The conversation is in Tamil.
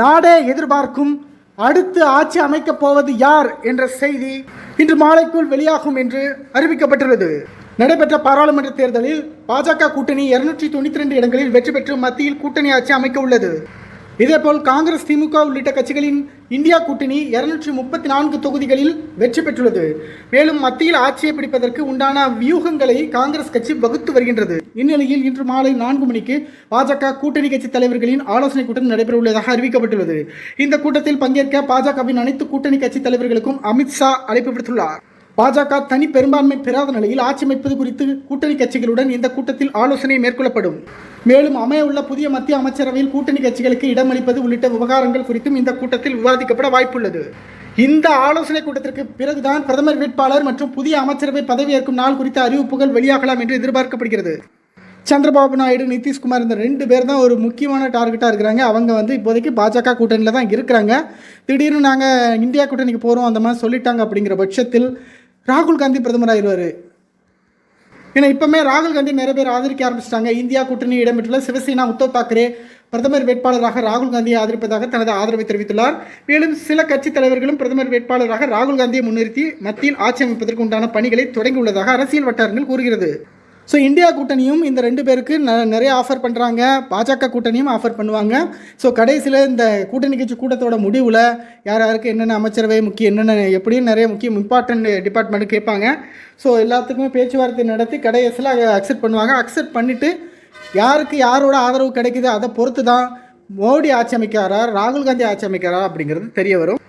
நாடே எதிர்பார்க்கும் அடுத்து ஆட்சி அமைக்கப் போவது யார் என்ற செய்தி இன்று மாலைக்குள் வெளியாகும் என்று அறிவிக்கப்பட்டுள்ளது. நடைபெற்ற பாராளுமன்ற தேர்தலில் பாஜக கூட்டணி இருநூற்றி தொண்ணூற்றி ரெண்டு இடங்களில் வெற்றி பெற்று மத்தியில் கூட்டணி ஆட்சி அமைக்க உள்ளது. இதேபோல் காங்கிரஸ் திமுக உள்ளிட்ட கட்சிகளின் இந்தியா கூட்டணி இருநூற்றி முப்பத்தி நான்கு தொகுதிகளில் வெற்றி பெற்றுள்ளது. மேலும் மத்தியில் ஆட்சியை பிடிப்பதற்கு உண்டான வியூகங்களை காங்கிரஸ் கட்சி வகுத்து வருகின்றது. இந்நிலையில் இன்று மாலை நான்கு மணிக்கு பாஜக கூட்டணி கட்சி தலைவர்களின் ஆலோசனை கூட்டம் நடைபெற உள்ளதாக அறிவிக்கப்பட்டுள்ளது. இந்த கூட்டத்தில் பங்கேற்க பாஜகவின் அனைத்து கூட்டணி கட்சி தலைவர்களுக்கும் அமித்ஷா அழைப்பு விடுத்துள்ளார். பாஜக தனி பெரும்பான்மை பெறாத நிலையில் ஆட்சி அமைப்பது குறித்து கூட்டணி கட்சிகளுடன் இந்த கூட்டத்தில் ஆலோசனை மேற்கொள்ளப்படும். மேலும் அமையவுள்ள புதிய மத்திய அமைச்சரவையில் கூட்டணி கட்சிகளுக்கு இடமளிப்பது உள்ளிட்ட விவகாரங்கள் குறித்தும் இந்த கூட்டத்தில் விவாதிக்கப்பட வாய்ப்புள்ளது. இந்த ஆலோசனை கூட்டத்திற்கு பிறகுதான் பிரதமர் வேட்பாளர் மற்றும் புதிய அமைச்சரவை பதவியேற்கும் நாள் குறித்த அறிவிப்புகள் வெளியாகலாம் என்று எதிர்பார்க்கப்படுகிறது. சந்திரபாபு நாயுடு நிதிஷ்குமார் இந்த ரெண்டு பேர் தான் ஒரு முக்கியமான டார்கெட்டாக இருக்கிறாங்க. அவங்க வந்து இப்போதைக்கு பாஜக கூட்டணியில் தான் இருக்கிறாங்க. திடீர்னு நாங்கள் இந்தியா கூட்டணிக்கு போகிறோம் அந்த மாதிரி சொல்லிட்டாங்க அப்படிங்கிற பட்சத்தில் ராகுல் காந்தி பிரதமர் ஆயிடுவார். ஏன்னா இப்போமே ராகுல் காந்தி நிறைய பேர் ஆதரிக்க ஆரம்பிச்சிட்டாங்க. இந்தியா கூட்டணி இடம்பெற்றுள்ள சிவசேனா உத்தவ் தாக்கரே பிரதமர் வேட்பாளராக ராகுல் காந்தியை ஆதரிப்பதாக தனது ஆதரவை தெரிவித்துள்ளார். மேலும் சில கட்சித் தலைவர்களும் பிரதமர் வேட்பாளராக ராகுல் காந்தியை முன்னிறுத்தி மத்தியில் ஆட்சி அமைப்பதற்கு உண்டான பணிகளை தொடங்கியுள்ளதாக அரசியல் வட்டாரங்கள் கூறுகிறது. ஸோ இந்தியா கூட்டணியும் இந்த ரெண்டு பேருக்கு ந நிறைய ஆஃபர் பண்ணுறாங்க பாஜக கூட்டணியும் ஆஃபர் பண்ணுவாங்க. ஸோ கடைசியில் இந்த கூட்டணி கட்சி கூட்டத்தோட முடிவில் யார் யாருக்கு என்னென்ன அமைச்சரவை முக்கிய என்னென்ன எப்படியும் நிறைய முக்கிய இம்பார்ட்டன்ட் டிபார்ட்மெண்ட் கேட்பாங்க. ஸோ எல்லாத்துக்குமே பேச்சுவார்த்தை நடத்தி கடைசியில் அக்செப்ட் பண்ணுவாங்க. அக்செப்ட் பண்ணிவிட்டு யாருக்கு யாரோட ஆதரவு கிடைக்குது அதை பொறுத்து தான் மோடி ஆட்சி அமைக்கிறாரா ராகுல் காந்தி ஆட்சி அமைக்கிறாரா அப்படிங்கிறது தெரிய வரும்.